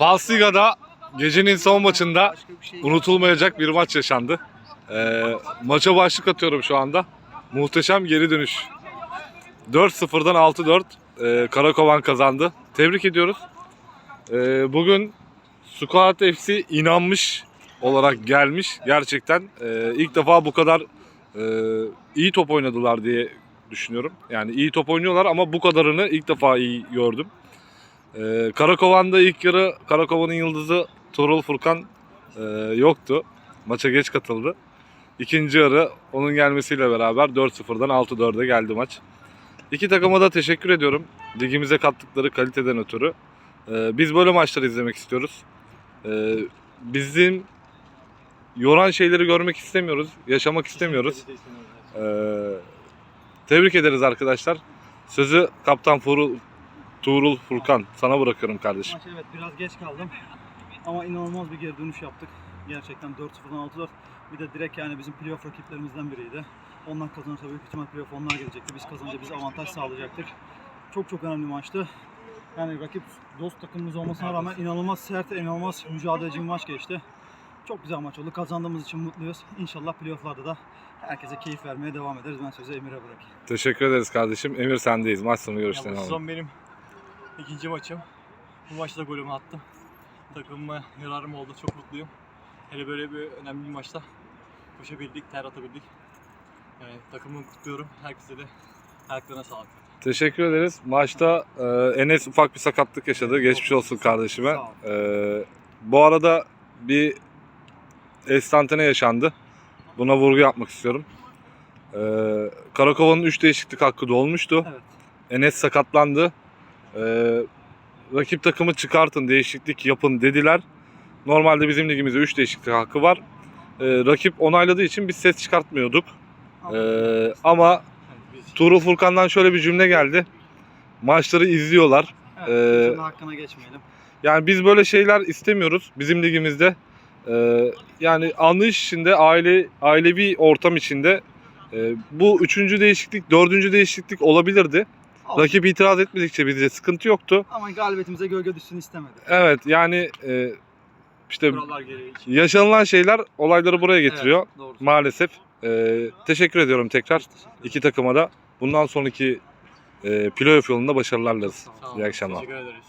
Pasliga'da gecenin son maçında unutulmayacak bir maç yaşandı. Ee, maça başlık atıyorum şu anda. Muhteşem geri dönüş. 4-0'dan 6-4 ee, Karakovan kazandı. Tebrik ediyoruz. Ee, bugün Squad FC inanmış olarak gelmiş. Gerçekten ee, ilk defa bu kadar ee, iyi top oynadılar diye düşünüyorum. Yani iyi top oynuyorlar ama bu kadarını ilk defa iyi gördüm. Ee, Karakovan'da ilk yarı Karakovan'ın yıldızı Tuğrul Furkan ee, yoktu. Maça geç katıldı. İkinci yarı onun gelmesiyle beraber 4-0'dan 6-4'e geldi maç. İki takıma da teşekkür ediyorum. Ligimize kattıkları kaliteden ötürü. Ee, biz böyle maçları izlemek istiyoruz. Ee, bizim yoran şeyleri görmek istemiyoruz. Yaşamak istemiyoruz. Ee, tebrik ederiz arkadaşlar. Sözü Kaptan Furul, Tuğrul Furkan sana bırakıyorum kardeşim. Maç evet biraz geç kaldım. Ama inanılmaz bir geri dönüş yaptık. Gerçekten 4-0'dan 6-4. Bir de direkt yani bizim playoff rakiplerimizden biriydi. Onlar kazanırsa büyük ihtimal playoff onlar gelecekti. Biz kazanınca biz avantaj sağlayacaktık. Çok çok önemli maçtı. Yani rakip dost takımımız olmasına rağmen inanılmaz sert, inanılmaz mücadeleci bir maç geçti. Çok güzel maç oldu. Kazandığımız için mutluyuz. İnşallah playofflarda da herkese keyif vermeye devam ederiz. Ben sözü Emir'e bırakayım. Teşekkür ederiz kardeşim. Emir sendeyiz. Maç sonu Ya görüşlerini bu sezon benim ikinci maçım. Bu maçta golümü attım. Takımıma yararım oldu. Çok mutluyum. Hele böyle bir önemli bir maçta koşabildik, ter atabildik. Yani takımımı kutluyorum. Herkese de ayaklarına sağlık. Teşekkür ederiz. Maçta e, Enes ufak bir sakatlık yaşadı. Geçmiş olsun kardeşime. E, bu arada bir estantane yaşandı. Buna vurgu yapmak istiyorum. E, Karakova'nın 3 değişiklik hakkı dolmuştu. Evet. Enes sakatlandı. E, rakip takımı çıkartın, değişiklik yapın dediler. Normalde bizim ligimizde 3 değişiklik hakkı var. E, rakip onayladığı için biz ses çıkartmıyorduk. E, ama Tuğrul Furkan'dan şöyle bir cümle geldi. Maçları izliyorlar. Evet, Ee, hakkına geçmeyelim. Yani biz böyle şeyler istemiyoruz bizim ligimizde. Ee, yani anlayış içinde, aile ailevi ortam içinde e, bu üçüncü değişiklik, dördüncü değişiklik olabilirdi. Rakip itiraz etmedikçe bizde sıkıntı yoktu. Ama galibiyetimize gölge düşsün istemedik. Evet yani e, işte kurallar gereği için. yaşanılan şeyler olayları buraya getiriyor. Evet, doğru. Maalesef. Ee, teşekkür ediyorum tekrar iki takıma da. Bundan sonraki e, playoff yolunda başarılar dileriz. Sağ olun. İyi akşamlar. Teşekkür ederiz.